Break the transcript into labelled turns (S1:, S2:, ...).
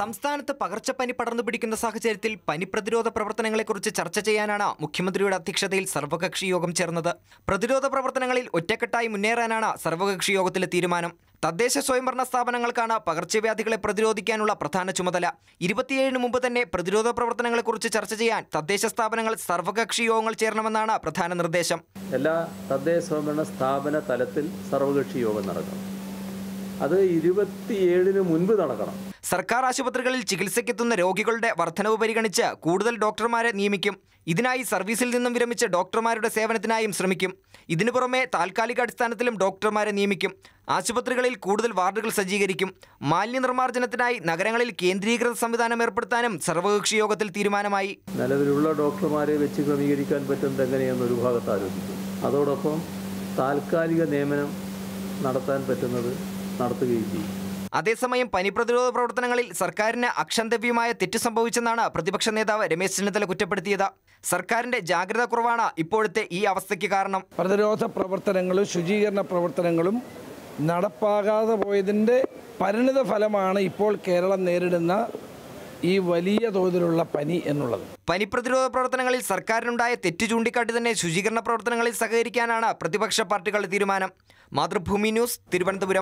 S1: സംസ്ഥാനത്ത് പകർച്ചപ്പനി പടർന്നു പിടിക്കുന്ന സാഹചര്യത്തിൽ പനി പ്രതിരോധ പ്രവർത്തനങ്ങളെക്കുറിച്ച് ചർച്ച ചെയ്യാനാണ് മുഖ്യമന്ത്രിയുടെ അധ്യക്ഷതയിൽ സർവകക്ഷി യോഗം ചേർന്നത് പ്രതിരോധ പ്രവർത്തനങ്ങളിൽ ഒറ്റക്കെട്ടായി മുന്നേറാനാണ് സർവകക്ഷി യോഗത്തിലെ തീരുമാനം തദ്ദേശ സ്വയംഭരണ സ്ഥാപനങ്ങൾക്കാണ് പകർച്ചവ്യാധികളെ പ്രതിരോധിക്കാനുള്ള പ്രധാന ചുമതല ഇരുപത്തിയേഴിന് മുമ്പ് തന്നെ പ്രതിരോധ പ്രവർത്തനങ്ങളെക്കുറിച്ച് ചർച്ച ചെയ്യാൻ തദ്ദേശ സ്ഥാപനങ്ങൾ സർവകക്ഷി യോഗങ്ങൾ ചേരണമെന്നാണ് പ്രധാന നിർദ്ദേശം
S2: എല്ലാ തദ്ദേശ സ്വയംഭരണ സ്ഥാപന തലത്തിൽ സർവകക്ഷി യോഗം നടക്കും അത് ഇരുപത്തിയേഴിന് മുൻപ് നടക്കണം
S1: സർക്കാർ ആശുപത്രികളിൽ ചികിത്സയ്ക്കെത്തുന്ന രോഗികളുടെ വർധനവ് പരിഗണിച്ച് കൂടുതൽ ഡോക്ടർമാരെ നിയമിക്കും ഇതിനായി സർവീസിൽ നിന്നും വിരമിച്ച ഡോക്ടർമാരുടെ സേവനത്തിനായും ശ്രമിക്കും ഇതിനു പുറമെ താൽക്കാലിക അടിസ്ഥാനത്തിലും ഡോക്ടർമാരെ നിയമിക്കും ആശുപത്രികളിൽ കൂടുതൽ വാർഡുകൾ സജ്ജീകരിക്കും മാലിന്യ നിർമ്മാർജ്ജനത്തിനായി നഗരങ്ങളിൽ കേന്ദ്രീകൃത സംവിധാനം ഏർപ്പെടുത്താനും സർവകക്ഷി യോഗത്തിൽ തീരുമാനമായി
S2: നിലവിലുള്ള ഡോക്ടർമാരെ വെച്ച് ക്രമീകരിക്കാൻ പറ്റുന്നത് എങ്ങനെയെന്ന് ഒരു ഭാഗത്ത് ആലോചിക്കും അതോടൊപ്പം താൽക്കാലിക നിയമനം നടത്താൻ പറ്റുന്നത് നടത്തുകയും ചെയ്യും
S1: അതേസമയം പനി പ്രതിരോധ പ്രവർത്തനങ്ങളിൽ സർക്കാരിന് അക്ഷന്തവ്യമായ തെറ്റ് സംഭവിച്ചെന്നാണ് പ്രതിപക്ഷ നേതാവ് രമേശ് ചെന്നിത്തല കുറ്റപ്പെടുത്തിയത് സർക്കാരിന്റെ ജാഗ്രത കുറവാണ് ഇപ്പോഴത്തെ ഈ അവസ്ഥയ്ക്ക് കാരണം
S2: പ്രതിരോധ പ്രവർത്തനങ്ങളും ശുചീകരണ പ്രവർത്തനങ്ങളും നടപ്പാകാതെ പോയതിൻ്റെ പരിണിത ഫലമാണ് ഇപ്പോൾ കേരളം നേരിടുന്ന ഈ വലിയ തോതിലുള്ള പനി എന്നുള്ളത്
S1: പനി പ്രതിരോധ പ്രവർത്തനങ്ങളിൽ സർക്കാരിനുണ്ടായ തെറ്റ് ചൂണ്ടിക്കാട്ടി തന്നെ ശുചീകരണ പ്രവർത്തനങ്ങളിൽ സഹകരിക്കാനാണ് പ്രതിപക്ഷ പാർട്ടികളുടെ തീരുമാനം മാതൃഭൂമി ന്യൂസ് തിരുവനന്തപുരം